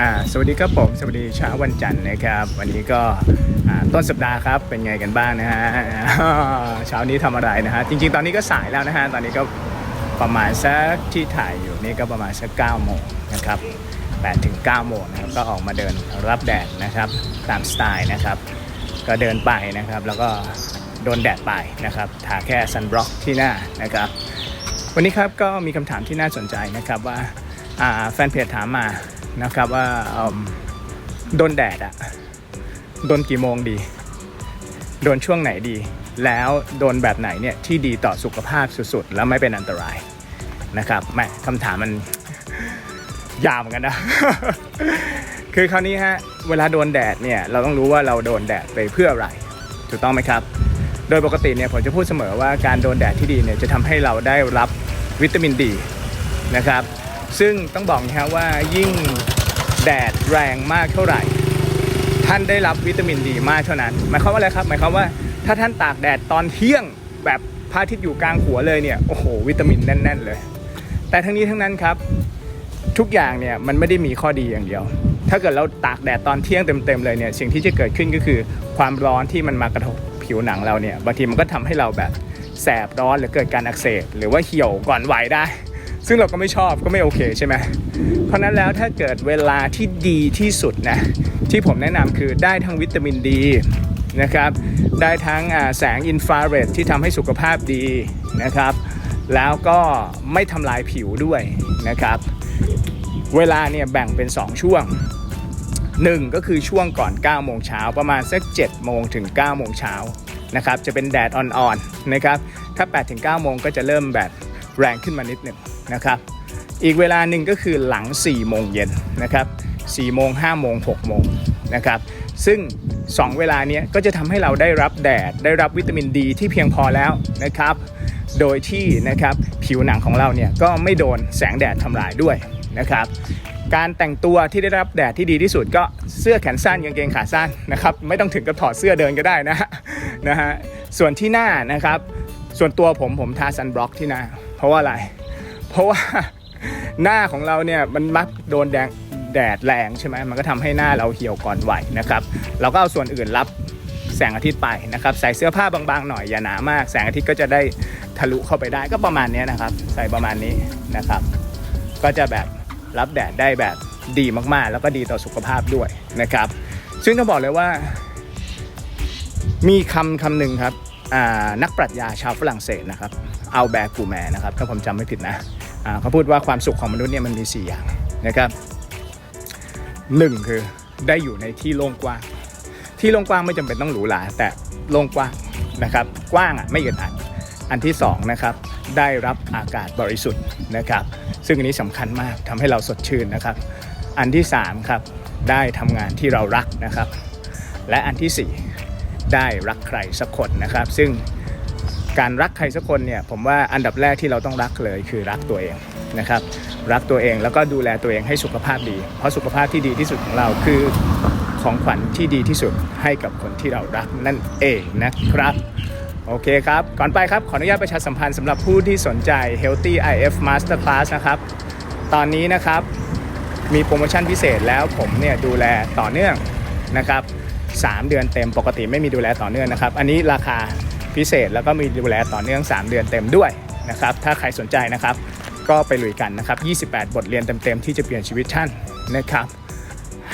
อ่าสวัสดีครับผมสวัสดีเช้าวันจันทร์นะครับ วันนี้ก็ต้นสัปดาห์ครับเป็นไงกันบ้างนะฮะเช้านี้ทำอะไรนะฮะจริงๆ ตอนนี้ก็สายแล้วนะฮะตอนนี้ก็ประมาณสักที่ถ่ายอยู่นี่ก็ประมาณสัก9โมงนะครับ8ถึง9โมงนะครับก็ออกมาเดินรับแดดนะครับตามสไตล์นะครับ ก็เดินไปนะครับแล้วก็โดนแดดไปนะครับทาแค่ซันบล็อกที่หน้านะครับ วันนี้ครับก็มีคำถามที่น่าสนใจนะครับว่า แฟนเพจถามมานะครับว่าโดนแดดอะโดนกี่โมงดี โดนช่วงไหนดี แล้วโดนแบบไหนเนี่ยที่ดีต่อสุขภาพสุดๆ แล้วไม่เป็นอันตรายนะครับแม่คำถามมันยาวเหมือนกันนะ คือคราวนี้ฮะเวลาโดนแดดเนี่ยเราต้องรู้ว่าเราโดนแดดไปเพื่ออะไรถูกต้องไหมครับ โดยปกติเนี่ยผมจะพูดเสมอว่าการโดนแดดที่ดีเนี่ยจะทำให้เราได้รับวิตามินดีนะครับ ซึ่งต้องบอกนะครับว่ายิ่งแดดแรงมากเท่าไหร่ ท่านได้รับวิตามินดีมากเท่านั้น หมายความว่าอะไรครับ หมายความว่าถ้าท่านตากแดดตอนเที่ยงแบบพระอาทิตย์อยู่กลางหัวเลยเนี่ยโอ้โหวิตามินแน่น ๆ เลย แต่ทั้งนี้ทั้งนั้นครับ ทุกอย่างเนี่ยมันไม่ได้มีข้อดีอย่างเดียว ถ้าเกิดเราตากแดดตอนเที่ยงเต็มๆเลยเนี่ยสิ่งที่จะเกิดขึ้นก็คือความร้อนที่มันมากระทบผิวหนังเราเนี่ยบางทีมันก็ทำให้เราแบบแสบร้อนหรือเกิดการอักเสบหรือว่าเหี่ยวก่อนไหวได้ ซึ่งเราก็ไม่ชอบก็ไม่โอเคใช่ไหมเพราะนั้นแล้วถ้าเกิดเวลาที่ดีที่สุดนะที่ผมแนะนำคือได้ทั้งวิตามินดีนะครับได้ทั้งแสงอินฟราเรดที่ทำให้สุขภาพดีนะครับ แล้วก็ไม่ทำลายผิวด้วยนะครับ เวลาเนี่ยแบ่งเป็น 2 ช่วง 1 ก็คือช่วงก่อน 9 โมงเช้าประมาณสัก 7 โมงถึง 9 โมงเช้านะครับจะเป็นแดดอ่อนๆนะครับถ้า 8 ถึง 9 โมงก็จะเริ่มแบบ แรงขึ้นมานิดหนึ่งนะครับอีกเวลาหนึ่งก็คือหลัง 4 โมงเย็นนะครับ4โมง5โมง6โมงนะครับซึ่ง 2 เวลาเนี้ยก็จะทำให้เราได้รับแดด ได้รับวิตามินดีที่เพียงพอแล้วนะครับ โดยที่นะครับผิวหนังของเราเนี่ยก็ไม่โดนแสงแดดทำลายด้วยนะครับการแต่งตัวที่ได้รับแดดที่ดีที่สุดก็เสื้อแขนสั้นกางเกงขาสั้นนะครับไม่ต้องถึงกับถอดเสื้อเดินก็ได้นะฮะนะฮะส่วนที่หน้านะครับ ส่วนตัวผมผมทาซันบล็อกที่หน้า เพราะว่าอะไร เพราะว่าหน้าของเราเนี่ยมันมักโดนแดงแดดแรงใช่ไหมมันก็ทำให้หน้าเราเหี่ยวก่อนไหวนะครับ เราก็เอาส่วนอื่นรับแสงอาทิตย์ไปนะครับ ใส่เสื้อผ้าบางๆหน่อยอย่าหนามาก แสงอาทิตย์ก็จะได้ทะลุเข้าไปได้ก็ประมาณนี้นะครับ ใส่ประมาณนี้นะครับ ก็จะแบบรับแดดได้แบบดีมากๆ แล้วก็ดีต่อสุขภาพด้วยนะครับ ซึ่งต้องบอกเลยว่า มีคำคำหนึ่งครับ นักปรัชญาชาวฝรั่งเศสนะครับเอาแบกูแมนนะครับถ้าผมจำไม่ผิดนะเขาพูดว่าความสุขของมนุษย์เนี่ยมันมี 4 อย่างนะครับหนึ่งคือได้อยู่ในที่โล่งกว้างที่โล่งกว้างไม่จำเป็นต้องหรูหราแต่โล่งกว้างนะครับกว้างอะไม่อึดอัดอันที่สองนะครับได้รับอากาศบริสุทธิ์นะครับ ซึ่งอันนี้สำคัญมากทำให้เราสดชื่นนะครับ อันที่สามครับได้ทำงานที่เรารักนะครับ และอันที่สี่ ได้รักใครสักคนนะครับ ซึ่งการรักใครสักคนเนี่ยผมว่าอันดับแรกที่เราต้องรักเลยคือรักตัวเองนะครับ รักตัวเองแล้วก็ดูแลตัวเองให้สุขภาพดี เพราะสุขภาพที่ดีที่สุดของเราคือของขวัญที่ดีที่สุดให้กับคนที่เรารักนั่นเองนะครับโอเคครับ ก่อนไปครับ ขออนุญาตประชาสัมพันธ์สำหรับผู้ที่สนใจ Healthy IF Masterclass นะครับ ตอนนี้นะครับมีโปรโมชั่นพิเศษแล้วผมเนี่ยดูแลต่อเนื่องนะครับ 3 เดือนเต็มปกติไม่มีดูแลต่อเนื่องนะครับ อันนี้ราคาพิเศษแล้วก็มีดูแลต่อเนื่อง 3 เดือนเต็มด้วยนะครับ ถ้าใครสนใจนะครับ ก็ไปลุยกันนะครับ 28 บทเรียนเต็มๆที่จะเปลี่ยนชีวิตท่านนะครับ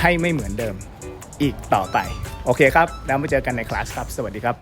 ให้ไม่เหมือนเดิมอีกต่อไป โอเคครับ แล้วมาเจอกันในคลาสครับ สวัสดีครับ